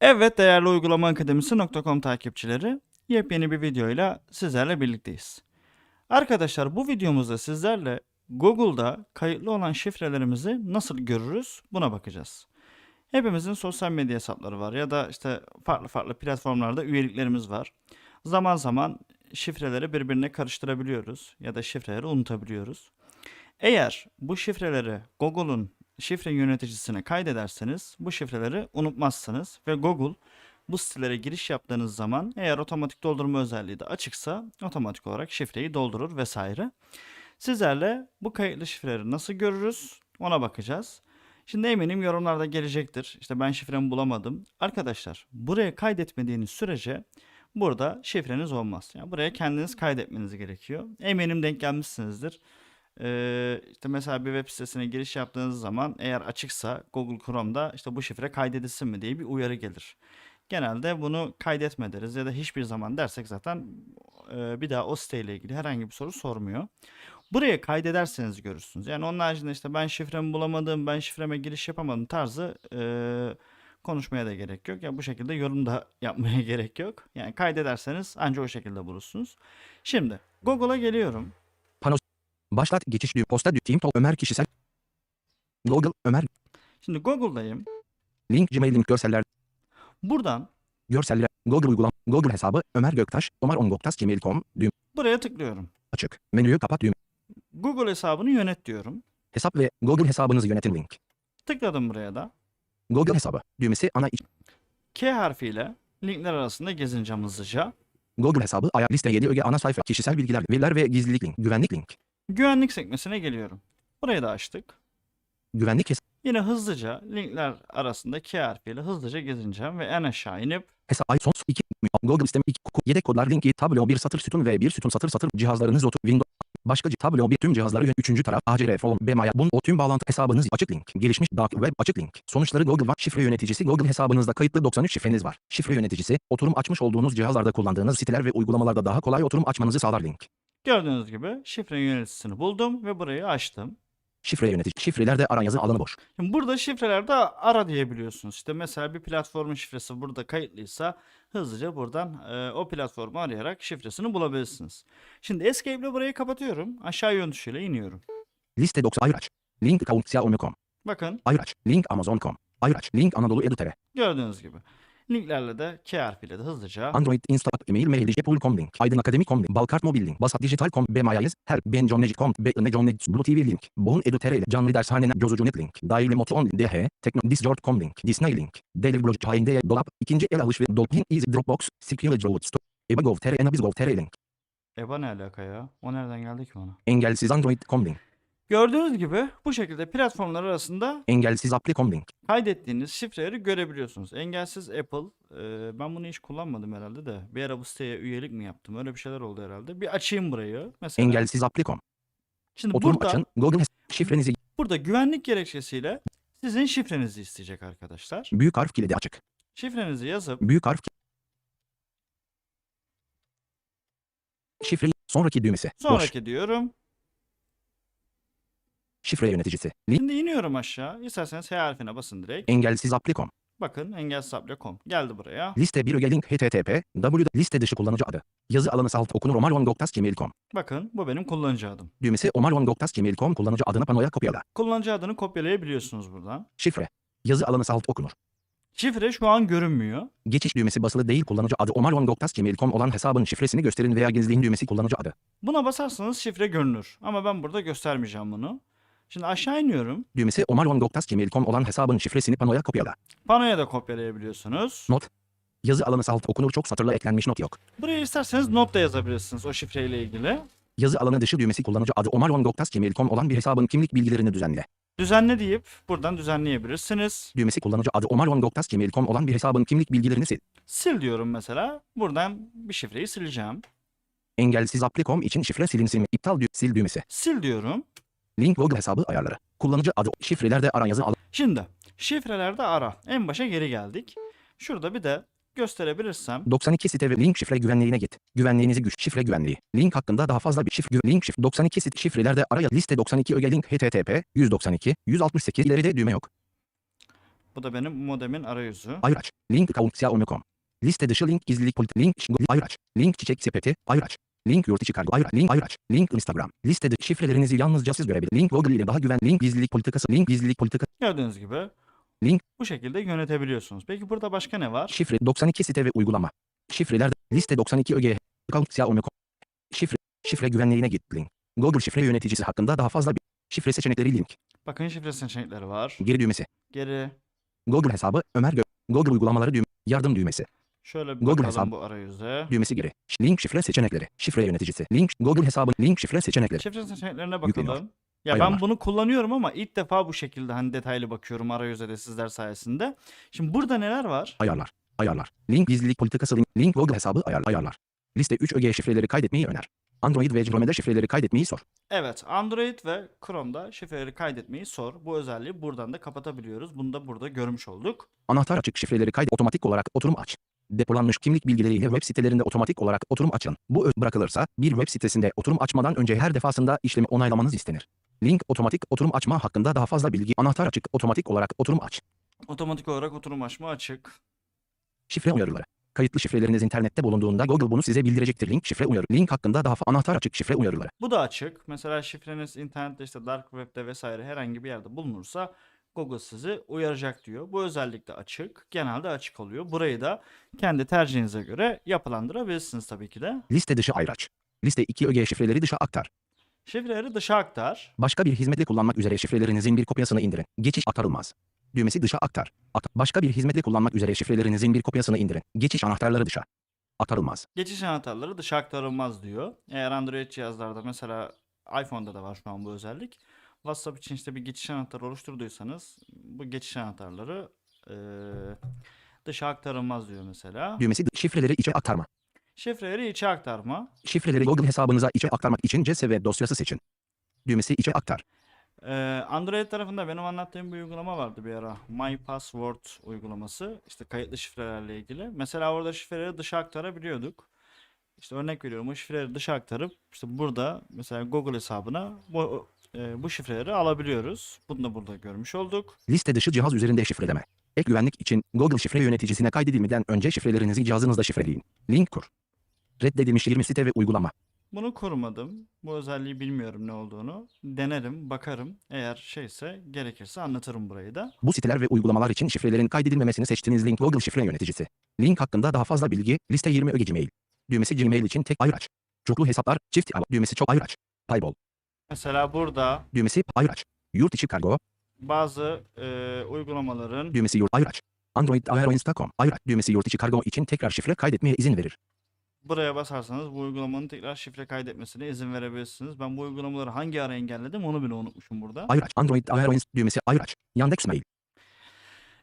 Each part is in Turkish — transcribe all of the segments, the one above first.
Evet değerli uygulama akademisi.com takipçileri yepyeni bir videoyla sizlerle birlikteyiz. Arkadaşlar bu videomuzda sizlerle Google'da kayıtlı olan şifrelerimizi nasıl görürüz buna bakacağız. Hepimizin sosyal medya hesapları var ya da işte farklı farklı platformlarda üyeliklerimiz var. Zaman zaman şifreleri birbirine karıştırabiliyoruz ya da şifreleri unutabiliyoruz. Eğer bu şifreleri Google'un şifre yöneticisine kaydederseniz bu şifreleri unutmazsınız ve Google bu sitelere giriş yaptığınız zaman eğer otomatik doldurma özelliği de açıksa otomatik olarak şifreyi doldurur vesaire. Sizlerle bu kayıtlı şifreleri nasıl görürüz ona bakacağız. Şimdi eminim yorumlarda gelecektir. İşte ben şifremi bulamadım. Arkadaşlar buraya kaydetmediğiniz sürece burada şifreniz olmaz. Yani buraya kendiniz kaydetmeniz gerekiyor. Eminim denk gelmişsinizdir. Ee, işte mesela bir web sitesine giriş yaptığınız zaman eğer açıksa Google Chrome'da işte bu şifre kaydedilsin mi diye bir uyarı gelir. Genelde bunu kaydetme deriz ya da hiçbir zaman dersek zaten e, bir daha o siteyle ilgili herhangi bir soru sormuyor. Buraya kaydederseniz görürsünüz. Yani onun haricinde işte ben şifremi bulamadım, ben şifreme giriş yapamadım tarzı e, konuşmaya da gerek yok. Ya bu şekilde yorum da yapmaya gerek yok. Yani kaydederseniz ancak o şekilde bulursunuz. Şimdi Google'a geliyorum. Başlat geçiş düğüm posta düğüm team Ömer kişisel. Google Ömer. Şimdi Google'dayım. link Gmail link görseller. Buradan görseller Google uygulam Google hesabı Ömer Göktaş Omar Ongoktas gmail.com düğüm. buraya tıklıyorum. açık. Menüyü kapat düğüm. Google hesabını yönet diyorum. hesap ve Google hesabınızı yönetin link. Tıkladım buraya da. Google hesabı düğmesi ana iç. K harfiyle linkler arasında gezineceğim hızlıca. Google hesabı ayar liste 7 öge ana sayfa kişisel bilgiler veriler ve gizlilik link güvenlik link Güvenlik sekmesine geliyorum. Burayı da açtık. güvenlik hesabı Yine hızlıca linkler arasında K harfiyle hızlıca gezineceğim ve en aşağı inip hesap ay son 2 Google sistemi 2 yedek kodlar linki tablo 1 satır sütun ve 1 sütun satır satır cihazlarınız otu Windows Başka tablo bir tüm cihazları yön 3. taraf ACR form BMA'ya bun o tüm bağlantı hesabınız açık link gelişmiş dark web açık link sonuçları Google var şifre yöneticisi Google hesabınızda kayıtlı 93 şifreniz var şifre yöneticisi oturum açmış olduğunuz cihazlarda kullandığınız siteler ve uygulamalarda daha kolay oturum açmanızı sağlar link gördüğünüz gibi şifre yöneticisini buldum ve burayı açtım. şifre yönetici şifrelerde ara yazı alanı boş Şimdi burada şifrelerde ara diyebiliyorsunuz. İşte mesela bir platformun şifresi burada kayıtlıysa hızlıca buradan e, o platformu arayarak şifresini bulabilirsiniz. Şimdi Escape ile burayı kapatıyorum. Aşağı yön tuşuyla iniyorum. liste 90 ayraç link account.com Bakın ayraç link amazon.com ayraç link anadolu edu.tr gördüğünüz gibi. Linklerle de K harfiyle de hızlıca Android, Insta, email, mail, Apple.com link, Aydın Akademi.com link, Balkart Mobil link, Basat Dijital.com, BMAYAZ, Her, Ben John Necit.com, BN John Necit, Blue TV link, Boğun Edu.tr Canlı Dershane Cozucunet link, Daily Moto On DH, Tekno Discord.com link, Disney link, Daily Blog Çayinde Dolap, ikinci el alışveriş, Dolphin Easy Dropbox, Security Road Store, Ebagov.tr, Enabizgov.tr link, EBA ne alaka ya? O nereden geldi ki bana? Engelsiz Android.com link, Gördüğünüz gibi bu şekilde platformlar arasında Engelsiz Appli.com link, kaydettiğiniz şifreleri görebiliyorsunuz. Engelsiz Apple. e, ben bunu hiç kullanmadım herhalde de. Bir ara bu siteye üyelik mi yaptım? Öyle bir şeyler oldu herhalde. Bir açayım burayı. Mesela. Engelsiz Appli.com, Şimdi oturum burada, açın, Google hes- şifrenizi burada güvenlik gerekçesiyle sizin şifrenizi isteyecek arkadaşlar. büyük harf kilidi açık, Şifrenizi yazıp büyük harf ki- Şifreyi sonraki düğmesi, boş, sonraki diyorum. Şifre yöneticisi, Şimdi iniyorum aşağı. İsterseniz H harfine basın direkt. engelsiz Appli.com, Bakın engelsiz.com geldi buraya. Liste 1 öge link http w liste dışı kullanıcı adı. Yazı alanı salt okunur omarongoktas.gmail.com. Bakın bu benim kullanıcı adım. Düğmesi omarongoktas.gmail.com kullanıcı adını panoya kopyala. Kullanıcı adını kopyalayabiliyorsunuz buradan. Şifre. Yazı alanı salt okunur. Şifre şu an görünmüyor. Geçiş düğmesi basılı değil kullanıcı adı omarongoktas.gmail.com olan hesabın şifresini gösterin veya gizleyin düğmesi kullanıcı adı. Buna basarsanız şifre görünür. Ama ben burada göstermeyeceğim bunu. Şimdi aşağı iniyorum. Düğmesi omarongoktas.gmail.com olan hesabın şifresini panoya kopyala. Panoya da kopyalayabiliyorsunuz. Not. Yazı alanı salt okunur çok satırla eklenmiş not yok. Buraya isterseniz not da yazabilirsiniz o şifreyle ilgili. Yazı alanı dışı düğmesi kullanıcı adı omarongoktas.gmail.com olan bir hesabın kimlik bilgilerini düzenle. Düzenle deyip buradan düzenleyebilirsiniz. Düğmesi kullanıcı adı omarongoktas.gmail.com olan bir hesabın kimlik bilgilerini sil. Sil diyorum mesela. Buradan bir şifreyi sileceğim. Engelsiz Appli.com için şifre silinsin? İptal dü- sil düğmesi. Sil diyorum. Link Google hesabı ayarları. Kullanıcı adı şifrelerde ara yazı al. Şimdi şifrelerde ara. En başa geri geldik. Şurada bir de gösterebilirsem 92 site ve link şifre güvenliğine git. Güvenliğinizi güç şifre güvenliği. Link hakkında daha fazla bir şifre link şifre 92 site şifrelerde araya liste 92 öge link http 192 168 ileride düğme yok. Bu da benim modemin arayüzü. Ayraç. Link account Xiaomi.com. Liste dışı link gizlilik politik link ayraç. Link çiçek sepeti ayraç. Link yurt içi kargo ayraç. Link ayraç. Link Instagram. Liste dışı şifrelerinizi yalnızca siz görebilir. Link Google ile daha güven. Link gizlilik politikası. Link gizlilik politikası. Gördüğünüz gibi Link. bu şekilde yönetebiliyorsunuz. Peki burada başka ne var? Şifre 92 site ve uygulama. Şifreler liste 92 öge. Account Xiaomi.com. Şifre şifre güvenliğine git link. Google şifre yöneticisi hakkında daha fazla bir şifre seçenekleri link. Bakın şifre seçenekleri var. Geri düğmesi. Geri Google hesabı Ömer Gö. Google uygulamaları düğme. Yardım düğmesi. Şöyle bir Google bakalım hesabı. bu arayüze. Düğmesi geri. Link şifre seçenekleri. Şifre yöneticisi. Link Google hesabı. Link şifre seçenekleri. Şifre seçeneklerine Yükleniyor. bakalım. Ya ben Ayarlar. bunu kullanıyorum ama ilk defa bu şekilde hani detaylı bakıyorum arayüze de sizler sayesinde. Şimdi burada neler var? Ayarlar. Ayarlar. Link gizlilik politikası link. Link Google hesabı ayar, ayarlar. Liste 3 öge şifreleri kaydetmeyi öner. Android ve Chrome'de şifreleri kaydetmeyi sor. Evet, Android ve Chrome'da şifreleri kaydetmeyi sor. Bu özelliği buradan da kapatabiliyoruz. Bunu da burada görmüş olduk. Anahtar açık şifreleri kaydet otomatik olarak oturum aç. Depolanmış kimlik bilgileriyle web sitelerinde otomatik olarak oturum açın. Bu bırakılırsa bir web sitesinde oturum açmadan önce her defasında işlemi onaylamanız istenir. Link otomatik oturum açma hakkında daha fazla bilgi. Anahtar açık otomatik olarak oturum aç. Otomatik olarak oturum açma açık. Şifre uyarıları. Kayıtlı şifreleriniz internette bulunduğunda Google bunu size bildirecektir. Link şifre uyarı. Link hakkında daha fa- anahtar açık şifre uyarıları. Bu da açık. Mesela şifreniz internette işte dark web'de vesaire herhangi bir yerde bulunursa Google sizi uyaracak diyor. Bu özellik de açık. Genelde açık oluyor. Burayı da kendi tercihinize göre yapılandırabilirsiniz tabii ki de. Liste dışı ayraç. Liste 2 öge şifreleri dışa aktar. Şifreleri dışa aktar. Başka bir hizmetle kullanmak üzere şifrelerinizin bir kopyasını indirin. Geçiş aktarılmaz. Düğmesi dışa aktar. Ak- Başka bir hizmetle kullanmak üzere şifrelerinizin bir kopyasını indirin. Geçiş anahtarları dışa. Aktarılmaz. Geçiş anahtarları dışa aktarılmaz diyor. Eğer Android cihazlarda mesela iPhone'da da var şu an bu özellik. WhatsApp için işte bir geçiş anahtarı oluşturduysanız bu geçiş anahtarları eee dışa aktarılmaz diyor mesela. Düğmesi şifreleri içe aktarma. Şifreleri içe aktarma. Şifreleri Google hesabınıza içe aktarmak için CSV dosyası seçin. Düğmesi içe aktar. Android tarafında benim anlattığım bir uygulama vardı bir ara. My Password uygulaması. İşte kayıtlı şifrelerle ilgili. Mesela orada şifreleri dışa aktarabiliyorduk. İşte örnek veriyorum o şifreleri dışa aktarıp işte burada mesela Google hesabına bu, e, bu şifreleri alabiliyoruz. Bunu da burada görmüş olduk. Liste dışı cihaz üzerinde şifreleme. Ek güvenlik için Google şifre yöneticisine kaydedilmeden önce şifrelerinizi cihazınızda şifreleyin. Link kur. Reddedilmiş 20 site ve uygulama. Bunu kurmadım. Bu özelliği bilmiyorum ne olduğunu. Denerim, bakarım. Eğer şeyse gerekirse anlatırım burayı da. Bu siteler ve uygulamalar için şifrelerin kaydedilmemesini seçtiğiniz link Google şifre yöneticisi. Link hakkında daha fazla bilgi, liste 20 öge Gmail. Düğmesi Gmail için tek ayraç. Çoklu hesaplar, çift al. Düğmesi çok ayraç. Paybol. Mesela burada Düğmesi ayraç. Yurt içi kargo. bazı e, uygulamaların Düğmesi yurt ayraç. Android Aeroinsta.com. Ayraç. Düğmesi yurt içi kargo için tekrar şifre kaydetmeye izin verir. buraya basarsanız bu uygulamanın tekrar şifre kaydetmesine izin verebilirsiniz. Ben bu uygulamaları hangi ara engelledim onu bile unutmuşum burada. Ayraç. Android Aeroinsta. Düğmesi ayraç. Yandex Mail.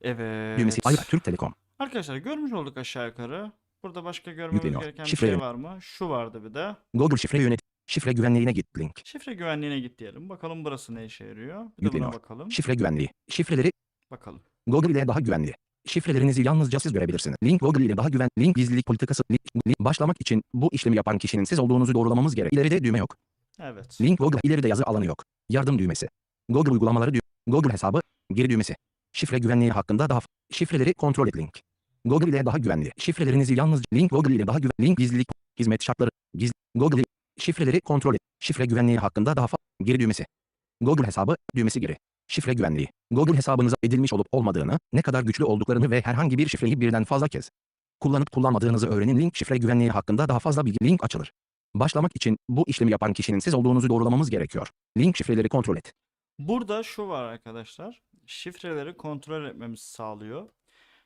Evet. Düğmesi ayraç. Türk Telekom. Arkadaşlar görmüş olduk aşağı yukarı. Burada başka görmemiz Yükleniyor. gereken bir Şifre şey yönet- var mı? Şu vardı bir de. Google şifre yönet. Şifre güvenliğine git link. Şifre güvenliğine git diyelim. Bakalım burası ne işe yarıyor. Bir de buna Yükleniyor. bakalım. Şifre güvenliği. Şifreleri Bakalım. Google ile daha güvenli. Şifrelerinizi yalnızca siz görebilirsiniz. Link Google ile daha güven. Link gizlilik politikası. Link, link- başlamak için bu işlemi yapan kişinin siz olduğunuzu doğrulamamız gerek. İleride düğme yok. Evet. Link Google ileride yazı alanı yok. Yardım düğmesi. Google uygulamaları dü- Google hesabı geri düğmesi. Şifre güvenliği hakkında daha f- şifreleri kontrol et link. Google ile daha güvenli. Şifrelerinizi yalnızca link Google ile daha güven link gizlilik hizmet şartları giz Google şifreleri kontrol et. Şifre güvenliği hakkında daha fa- geri düğmesi. Google hesabı düğmesi geri. Şifre güvenliği. Google hesabınıza edilmiş olup olmadığını, ne kadar güçlü olduklarını ve herhangi bir şifreyi birden fazla kez kullanıp kullanmadığınızı öğrenin. Link şifre güvenliği hakkında daha fazla bilgi link açılır. Başlamak için bu işlemi yapan kişinin siz olduğunuzu doğrulamamız gerekiyor. Link şifreleri kontrol et. Burada şu var arkadaşlar. Şifreleri kontrol etmemizi sağlıyor.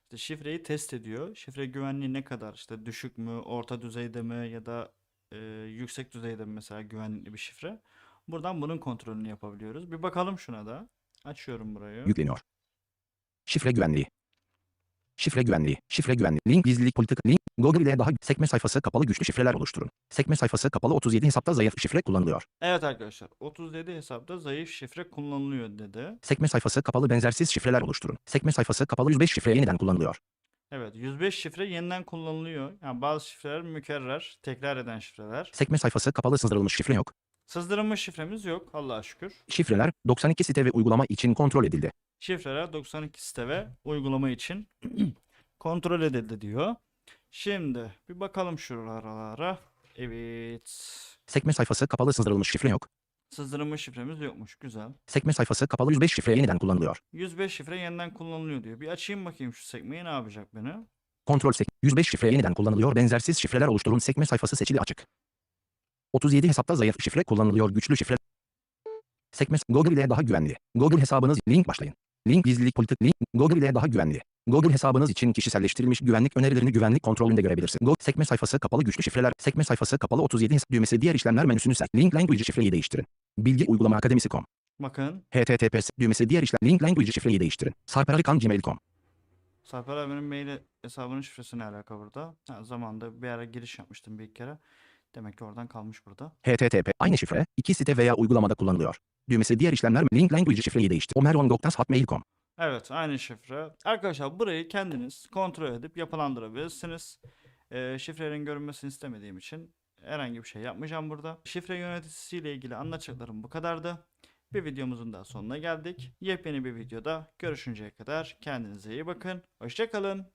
İşte şifreyi test ediyor. Şifre güvenliği ne kadar işte düşük mü, orta düzeyde mi ya da e, yüksek düzeyde mesela güvenlikli bir şifre. Buradan bunun kontrolünü yapabiliyoruz. Bir bakalım şuna da. Açıyorum burayı. Yükleniyor. Şifre güvenliği. Şifre güvenliği. Şifre güvenliği. Link gizlilik politika. Link Google ile daha sekme sayfası kapalı güçlü şifreler oluşturun. Sekme sayfası kapalı 37 hesapta zayıf şifre kullanılıyor. Evet arkadaşlar. 37 hesapta zayıf şifre kullanılıyor dedi. Sekme sayfası kapalı benzersiz şifreler oluşturun. Sekme sayfası kapalı 105 şifre yeniden kullanılıyor. Evet 105 şifre yeniden kullanılıyor. Yani bazı şifreler mükerrer, tekrar eden şifreler. Sekme sayfası kapalı sızdırılmış şifre yok. Sızdırılmış şifremiz yok Allah'a şükür. Şifreler 92 site ve uygulama için kontrol edildi. Şifreler 92 site ve uygulama için kontrol edildi diyor. Şimdi bir bakalım şuralara. Evet. Sekme sayfası kapalı sızdırılmış şifre yok. Sızdırılmış şifremiz yokmuş. Güzel. Sekme sayfası kapalı 105 şifre yeniden kullanılıyor. 105 şifre yeniden kullanılıyor diyor. Bir açayım bakayım şu sekmeyi ne yapacak beni. Kontrol sek 105 şifre yeniden kullanılıyor. Benzersiz şifreler oluşturun. Sekme sayfası seçili açık. 37 hesapta zayıf şifre kullanılıyor. Güçlü şifre. Sekme Google ile daha güvenli. Google hesabınız link başlayın. Link gizlilik politik link Google ile daha güvenli. Google hesabınız için kişiselleştirilmiş güvenlik önerilerini güvenlik kontrolünde görebilirsiniz. Google sekme sayfası kapalı güçlü şifreler. Sekme sayfası kapalı 37 hesap düğmesi diğer işlemler menüsünü sek. Link language şifreyi değiştirin. Bilgi uygulama akademisi.com. Bakın. https düğmesi diğer işlem. Link language şifreyi değiştirin. Sarperarikan gmail.com. Sarper abinin mail hesabının şifresi ne alaka burada? Ha, zamanında bir ara giriş yapmıştım bir kere. Demek ki oradan kalmış burada. http aynı şifre iki site veya uygulamada kullanılıyor. Düğmesi diğer işlemler link language şifreyi değiştir. omer.hotmail.com Evet aynı şifre. Arkadaşlar burayı kendiniz kontrol edip yapılandırabilirsiniz. Ee, şifrelerin görünmesini istemediğim için herhangi bir şey yapmayacağım burada. Şifre yöneticisiyle ilgili anlatacaklarım bu kadardı. Bir videomuzun daha sonuna geldik. Yepyeni bir videoda görüşünceye kadar kendinize iyi bakın. Hoşçakalın.